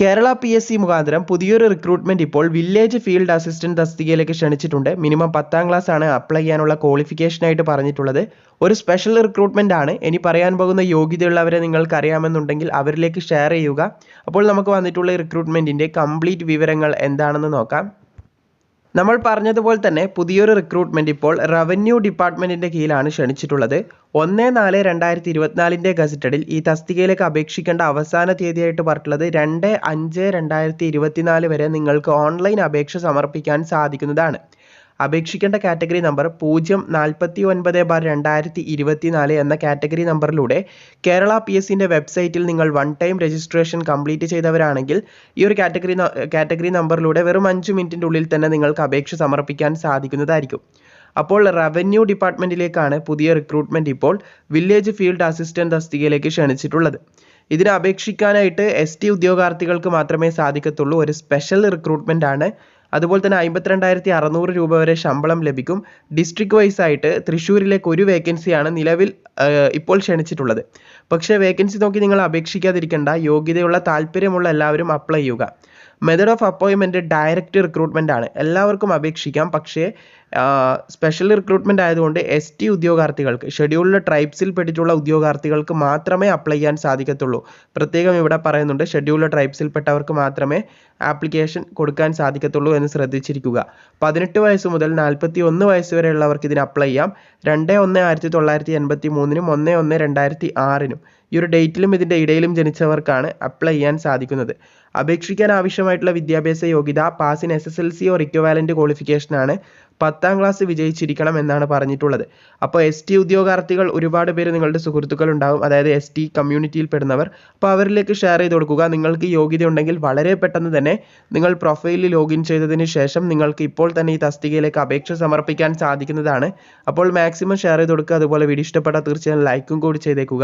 Kerala P S C മുഖാന്തരം പുതിയൊരു recruitment ഇപ്പോൾ വില്ലേജ് ഫീൽഡ് അസിസ്റ്റന്റ് തസ്തികയിലേക്ക് ക്ഷണിച്ചിട്ടുണ്ട്. മിനിമം പത്താം ക്ലാസ് ആണ് അപ്ലൈ ചെയ്യാനുള്ള ക്വാളിഫിക്കേഷൻ ആയിട്ട് പറഞ്ഞിട്ടുള്ളത്. ഒരു സ്പെഷ്യൽ റിക്രൂട്ട്മെന്റ് ആണ്. ഇനി പറയാൻ പോകുന്ന യോഗ്യതയുള്ളവരെ നിങ്ങൾക്ക് അറിയാമെന്നുണ്ടെങ്കിൽ അവരിലേക്ക് ഷെയർ ചെയ്യുക. അപ്പോൾ നമുക്ക് വന്നിട്ടുള്ള റിക്രൂട്ട്മെന്റിന്റെ കംപ്ലീറ്റ് വിവരങ്ങൾ എന്താണെന്ന് നോക്കാം. നമ്മൾ പറഞ്ഞതുപോലെ തന്നെ പുതിയൊരു റിക്രൂട്ട്മെന്റ് ഇപ്പോൾ റവന്യൂ ഡിപ്പാർട്ട്മെന്റിന്റെ കീഴിലാണ് ക്ഷണിച്ചിട്ടുള്ളത്. ഒന്ന് നാല് രണ്ടായിരത്തി ഇരുപത്തിനാലിന്റെ ഗസറ്റഡിൽ ഈ തസ്തികയിലേക്ക് അപേക്ഷിക്കേണ്ട അവസാന തീയതിയായിട്ട് പറഞ്ഞിട്ടുള്ളത് രണ്ട് അഞ്ച് രണ്ടായിരത്തി ഇരുപത്തിനാല് വരെ നിങ്ങൾക്ക് ഓൺലൈൻ അപേക്ഷ സമർപ്പിക്കാൻ സാധിക്കുന്നതാണ്. അപേക്ഷിക്കേണ്ട കാറ്റഗറി നമ്പർ പൂജ്യം നാൽപ്പത്തി ഒൻപത് ബാർ രണ്ടായിരത്തി ഇരുപത്തിനാല് എന്ന കാറ്റഗറി നമ്പറിലൂടെ കേരള പി എസ് സിന്റെ വെബ്സൈറ്റിൽ നിങ്ങൾ വൺ ടൈം രജിസ്ട്രേഷൻ കംപ്ലീറ്റ് ചെയ്തവരാണെങ്കിൽ ഈ ഒരു കാറ്റഗറി കാറ്റഗറി നമ്പറിലൂടെ വെറും അഞ്ച് മിനിറ്റിന്റെ ഉള്ളിൽ തന്നെ നിങ്ങൾക്ക് അപേക്ഷ സമർപ്പിക്കാൻ സാധിക്കുന്നതായിരിക്കും. അപ്പോൾ റവന്യൂ ഡിപ്പാർട്ട്മെന്റിലേക്കാണ് പുതിയ റിക്രൂട്ട്മെന്റ് ഇപ്പോൾ വില്ലേജ് ഫീൽഡ് അസിസ്റ്റന്റ് തസ്തികയിലേക്ക് ക്ഷണിച്ചിട്ടുള്ളത്. ഇതിന് അപേക്ഷിക്കാനായിട്ട് എസ് ടി ഉദ്യോഗാർത്ഥികൾക്ക് മാത്രമേ സാധിക്കത്തുള്ളൂ. ഒരു സ്പെഷ്യൽ റിക്രൂട്ട്മെന്റ് ആണ് അതുപോലെ തന്നെ അമ്പത്തിരണ്ടായിരത്തി അറുന്നൂറ് രൂപ വരെ ശമ്പളം ലഭിക്കും. ഡിസ്ട്രിക്ട് വൈസ് ആയിട്ട് തൃശ്ശൂരിലേക്ക് ഒരു വേക്കൻസിയാണ് നിലവിൽ ഇപ്പോൾ ക്ഷണിച്ചിട്ടുള്ളത്. പക്ഷേ വേക്കൻസി നോക്കി നിങ്ങൾ അപേക്ഷിക്കാതിരിക്കേണ്ട. യോഗ്യതയുള്ള താല്പര്യമുള്ള എല്ലാവരും അപ്ലൈ ചെയ്യുക. മെത്തേഡ് ഓഫ് അപ്പോയിൻമെന്റ് ഡയറക്റ്റ് റിക്രൂട്ട്മെന്റ് ആണ്. എല്ലാവർക്കും അപേക്ഷിക്കാം. പക്ഷേ സ്പെഷ്യൽ റിക്രൂട്ട്മെന്റ് ആയതുകൊണ്ട് എസ് ടി ഉദ്യോഗാർത്ഥികൾക്ക് ഷെഡ്യൂൾഡ് ട്രൈബ്സിൽ പെട്ടിട്ടുള്ള ഉദ്യോഗാർത്ഥികൾക്ക് മാത്രമേ അപ്ലൈ ചെയ്യാൻ സാധിക്കത്തുള്ളൂ. പ്രത്യേകം ഇവിടെ പറയുന്നുണ്ട് ഷെഡ്യൂൾഡ് ട്രൈബ്സിൽപ്പെട്ടവർക്ക് മാത്രമേ ആപ്ലിക്കേഷൻ കൊടുക്കാൻ സാധിക്കത്തുള്ളൂ എന്ന് ശ്രദ്ധിച്ചിരിക്കുക. പതിനെട്ട് വയസ്സ് മുതൽ നാൽപ്പത്തി ഒന്ന് വയസ്സ് വരെയുള്ളവർക്ക് ഇതിന് അപ്ലൈ ചെയ്യാം. രണ്ട് ഒന്ന് ആയിരത്തി തൊള്ളായിരത്തി എൺപത്തി മൂന്നിനും ഒന്ന് ഒന്ന് രണ്ടായിരത്തി ആറിനും ഈ ഒരു ഡേറ്റിലും ഇതിന്റെ ഇടയിലും ജനിച്ചവർക്കാണ് അപ്ലൈ ചെയ്യാൻ സാധിക്കുന്നത്. അപേക്ഷിക്കാൻ ആവശ്യമായിട്ടുള്ള വിദ്യാഭ്യാസ യോഗ്യത pass in S S L C or equivalent ക്വാളിഫിക്കേഷനാണ് പത്താം ക്ലാസ് വിജയിച്ചിരിക്കണം എന്നാണ് പറഞ്ഞിട്ടുള്ളത്. അപ്പോൾ എസ് ടി ഉദ്യോഗാർത്ഥികൾ ഒരുപാട് പേര് നിങ്ങളുടെ സുഹൃത്തുക്കൾ ഉണ്ടാവും. അതായത് എസ് ടി കമ്മ്യൂണിറ്റിയിൽ പെടുന്നവർ. അപ്പോൾ അവരിലേക്ക് ഷെയർ ചെയ്ത് കൊടുക്കുക. നിങ്ങൾക്ക് യോഗ്യത ഉണ്ടെങ്കിൽ വളരെ പെട്ടെന്ന് തന്നെ നിങ്ങൾ പ്രൊഫൈലിൽ ലോഗിൻ ചെയ്തതിന് ശേഷം നിങ്ങൾക്ക് ഇപ്പോൾ തന്നെ ഈ തസ്തികയിലേക്ക് അപേക്ഷ സമർപ്പിക്കാൻ സാധിക്കുന്നതാണ്. അപ്പോൾ മാക്സിമം ഷെയർ ചെയ്ത് കൊടുക്കുക. അതുപോലെ വീഡിയോ ഇഷ്ടപ്പെട്ടാൽ തീർച്ചയായും ലൈക്കും കൂടി ചെയ്തേക്കുക.